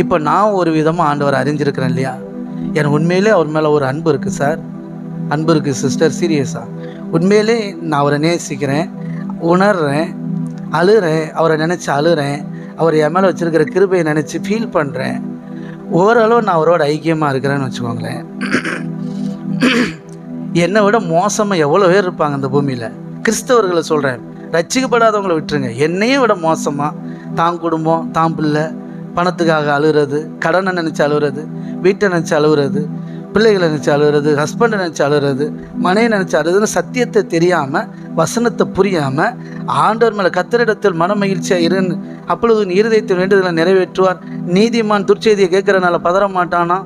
இப்போ நான் ஒரு விதமாக ஆண்டவர் அறிஞ்சிருக்கிறேன் இல்லையா? என் உண்மையிலே அவர் மேலே ஒரு அன்பு இருக்குது சார். அன்பு இருக்குது சிஸ்டர் சீரியஸாக உண்மையிலே நான் அவரை நேசிக்கிறேன் உணர்கிறேன் அழுகிறேன் அவரை நினச்சி அழுகிறேன் அவர் என் மேலே வச்சுருக்கிற கிருபையை நினச்சி ஃபீல் பண்ணுறேன் ஓரளவு நான் அவரோட ஐக்கியமாக இருக்கிறேன்னு வச்சுக்கோங்களேன். என்னை விட மோசமாக எவ்வளோ பேர் இருப்பாங்க இந்த பூமியில்? கிறிஸ்தவர்களை சொல்கிறேன் ரச்சிக்கப்படாதவங்களை விட்டுருங்க. என்னையும் விட மோசமாக தான் குடும்பம் தான் பிள்ளை பணத்துக்காக அழுகிறது கடனை நினச்சி அழுகிறது வீட்டை நினச்சி அழுகிறது பிள்ளைகளை நினச்சி அழுகிறது ஹஸ்பண்டை நினச்சி அழுகிறது மனையை நினச்சி அழுகுதுன்னு சத்தியத்தை தெரியாமல் வசனத்தை புரியாமல் ஆண்டவர் மேலே கத்தரிடத்தில் மன மகிழ்ச்சியாக இருன்னு அப்பொழுது உன் இருதயத்தின் வேண்டுதலை நிறைவேற்றுவார். நீதிமான் துர்ச்செய்தியை கேட்குறனால பதற மாட்டானா?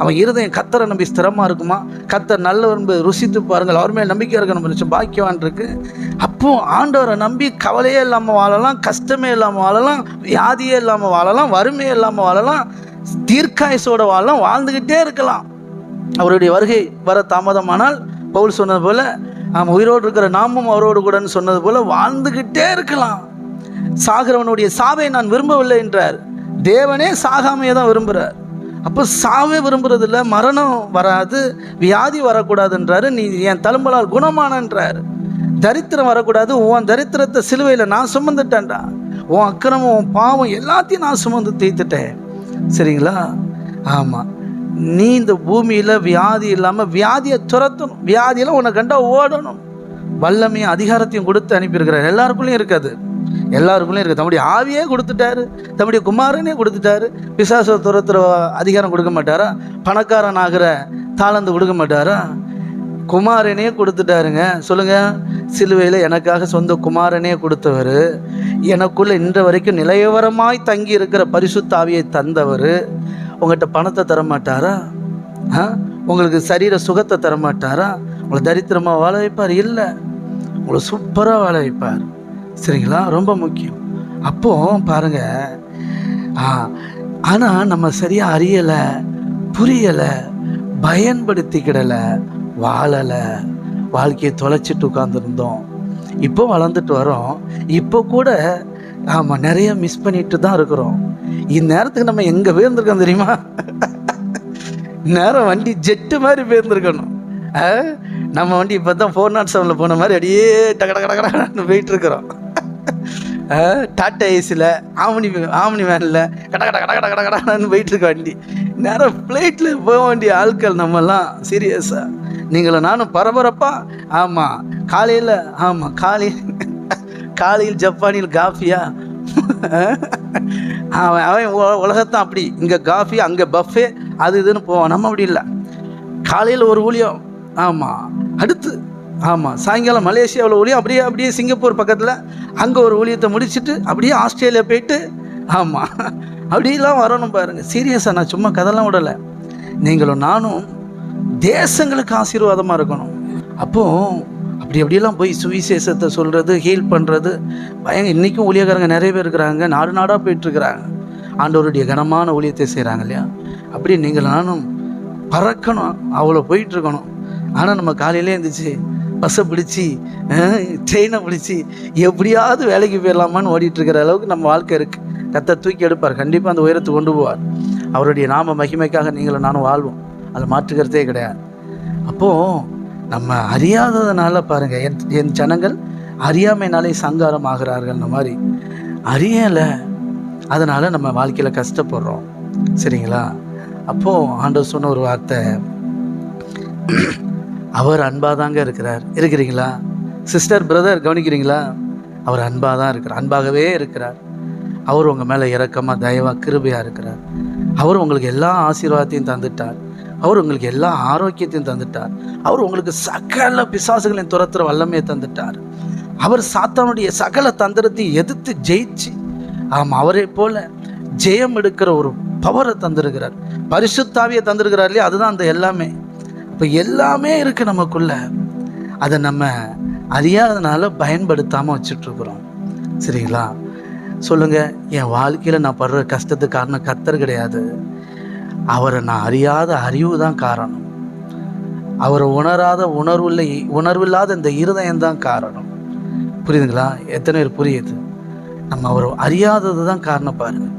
அவன் இருதயம் கத்தரை நம்பி ஸ்திரமாக இருக்குமா? கத்தர் நல்லவர் என்பதை ருசித்து பாருங்கள். அவர் மேல் நம்பிக்கை இருக்க நம்ம நிச்சயம் பாக்கியவான் இருக்கு. அப்போ ஆண்டவரை நம்பி கவலையே இல்லாமல் வாழலாம் கஷ்டமே இல்லாமல் வாழலாம் வியாதியே இல்லாமல் வாழலாம் வறுமையே இல்லாமல் வாழலாம் தீர்க்காயசோட வாழலாம் வாழ்ந்துக்கிட்டே இருக்கலாம். அவருடைய வருகை வர தாமதமானால் பவுல் சொன்னது போல நாம் உயிரோடு இருக்கிற நாமும் அவரோடு கூடன்னு சொன்னது போல வாழ்ந்துக்கிட்டே இருக்கலாம். சாகிறவனுடைய சாவை நான் விரும்பவில்லை என்றார். தேவனே சாகாமையே தான் விரும்புகிறார் அப்போ சாவே விரும்புறதில்ல மரணம் வராது வியாதி வரக்கூடாதுன்றாரு. நீ என் தழும்பலால் குணமானன்றார். தரித்திரம் வரக்கூடாது உன் தரித்திரத்தை சிலுவையில் நான் சுமந்துட்டேன்டா. உன் அக்கிரமம் உன் பாவம் எல்லாத்தையும் நான் சுமந்து தீர்த்துட்டேன். சரிங்களா? ஆமாம் நீ இந்த பூமியில் வியாதி இல்லாமல் வியாதியை துரத்தணும். வியாதியெல்லாம் உன்னை கண்டா ஓடணும். வல்லமையும் அதிகாரத்தையும் கொடுத்து அனுப்பியிருக்கிறார். எல்லாருக்குள்ளேயும் இருக்காது எல்லாருக்குள்ளேயும் இருக்குது தம்முடைய ஆவியே கொடுத்துட்டாரு. தம்முடைய குமாரனே கொடுத்துட்டாரு. பிசாச துரத்துற அதிகாரம் கொடுக்க மாட்டாரா? பணக்காரன் ஆகிற தாளந்து கொடுக்க மாட்டாரா? குமாரனே கொடுத்துட்டாருங்க. சொல்லுங்கள் சிலுவையில் எனக்காக சொந்த குமாரனே கொடுத்தவர். எனக்குள்ளே இன்று வரைக்கும் நிலையவரமாய் தங்கி இருக்கிற பரிசுத்தாவியை தந்தவர். உங்கள்கிட்ட பணத்தை தர மாட்டாரா ஆ? உங்களுக்கு சரீர சுகத்தை தரமாட்டாரா? உங்களை தரித்திரமாக வாழ வைப்பார்? இல்லை. உங்களை சூப்பராக வாழ வைப்பார். சரிங்களா? ரொம்ப முக்கியம். அப்போ பாருங்க. ஆ ஆனால் நம்ம சரியாக அறியலை புரியலை பயன்படுத்திக்கிடலை வாழலை. வாழ்க்கையை தொலைச்சிட்டு உட்காந்துருந்தோம் இப்போ வளர்ந்துட்டு வரோம் இப்போ கூட ஆமாம் நிறைய மிஸ் பண்ணிட்டு தான் இருக்கிறோம். இந்நேரத்துக்கு நம்ம எங்கே போயிருந்துருக்கோம் தெரியுமா? நேரம் வண்டி ஜெட்டு மாதிரி போயிருந்துருக்கணும் ஆ? நம்ம வண்டி இப்போ தான் ஃபோர் நாட் oh செவனில் போன மாதிரி அப்படியே டக டக டக டகன்னு போயிட்டு இருக்கிறோம். டாட்டா ஏசியில் ஆம்னி ஆம்னி வேனில் கட கட கட கட கட கடன்னு போயிட்டுருக்க வண்டி. நேரம் ஃப்ளைட்டில் போக வேண்டிய ஆட்கள் நம்மலாம் சீரியஸாக நீங்களும் நானும் பரபரப்பா. ஆமாம் காலையில் ஆமாம் காலையில் காலையில் ஜப்பானில் காஃபியா? அவன் அவன் உலகத்தான் அப்படி. இங்கே காஃபி அங்கே பஃபே அது இதுன்னு போவான். நம்ம அப்படி இல்லை. காலையில் ஒரு ஊழியம். ஆமாம் அடுத்து ஆமாம் சாயங்காலம் மலேசியாவில் ஊழியம் அப்படியே அப்படியே சிங்கப்பூர் பக்கத்தில் அங்கே ஒரு ஊழியத்தை முடிச்சிட்டு அப்படியே ஆஸ்திரேலியா போயிட்டு ஆமாம் அப்படிலாம் வரணும் பாருங்கள் சீரியஸாக நான் சும்மா கதெல்லாம் விடலை. நீங்களும் நானும் தேசங்களுக்கு ஆசீர்வாதமாக இருக்கணும். அப்போது அப்படி அப்படியெல்லாம் போய் சுவிசேஷத்தை சொல்கிறது ஹீல் பண்ணுறது பயங்க இன்றைக்கும் ஊழியக்காரங்க நிறைய பேர் இருக்கிறாங்க நாடு நாடாக போயிட்டுருக்குறாங்க ஆண்டவருடைய கனமான ஊழியத்தை செய்கிறாங்க இல்லையா? அப்படி நீங்கள் நானும் பறக்கணும் அவ்வளோ போயிட்டுருக்கணும் ஆனால் நம்ம காலையிலே இருந்துச்சு பஸ்ஸை பிடிச்சி ட்ரெயினை பிடிச்சி எப்படியாவது வேலைக்கு போயிடலாமான்னு ஓடிட்டு இருக்கிற அளவுக்கு நம்ம வாழ்க்கை இருக்குது கத்தை தூக்கி எடுப்பார். கண்டிப்பாக அந்த உயரத்துக்கு கொண்டு போவார். அவருடைய நாம மகிமைக்காக நீங்களும் நானும் வாழ்வோம். அதில் மாற்றுக்கிறதே கிடையாது. அப்போது நம்ம அறியாததுனால பாருங்கள் என் என் ஜனங்கள் அறியாமைனாலே சங்காரம் ஆகிறார்கள்ன மாதிரி அறியலை அதனால் நம்ம வாழ்க்கையில் கஷ்டப்படுறோம். சரிங்களா? அப்போது ஆண்டவர் சொன்ன ஒரு வார்த்தை அவர் அன்பாக தாங்க இருக்கிறார். இருக்கிறீங்களா? Sister brother கவனிக்கிறீங்களா? அவர் அன்பாக தான் இருக்கிறார். அன்பாகவே இருக்கிறார். அவர் உங்கள் மேலே இரக்கமாக தயவாக கிருபையாக இருக்கிறார். அவர் உங்களுக்கு எல்லா ஆசீர்வாதத்தையும் தந்துட்டார். அவர் உங்களுக்கு எல்லா ஆரோக்கியத்தையும் தந்துட்டார். அவர் உங்களுக்கு சகல பிசாசுகளையும் துரத்துற வல்லமையை தந்துட்டார். அவர் சாத்தானுடைய சகல தந்திரத்தையும் எதிர்த்து ஜெயிச்சு ஆமாம் அவரை போல ஜெயம் எடுக்கிற ஒரு பவரை தந்திருக்கிறார். பரிசுத்தாவியை தந்திருக்கிறார் இல்லையா? அதுதான் அந்த எல்லாமே. இப்போ எல்லாமே இருக்கு நமக்குள்ள. அதை நம்ம அறியாதனால பயன்படுத்தாமல் வச்சுட்ருக்குறோம். சரிங்களா? சொல்லுங்கள் என் வாழ்க்கையில் நான் படுற கஷ்டத்துக்கு காரணம் கத்தர் கிடையாது. அவரை நான் அறியாத அறிவு தான் காரணம். அவரை உணராத உணர்வுள்ள உணர்வில்லாத இந்த இருதயம் தான் காரணம். புரியுதுங்களா? எத்தனை பேர் புரியுது? நம்ம அவரை அறியாதது தான் காரணம் பாருங்கள்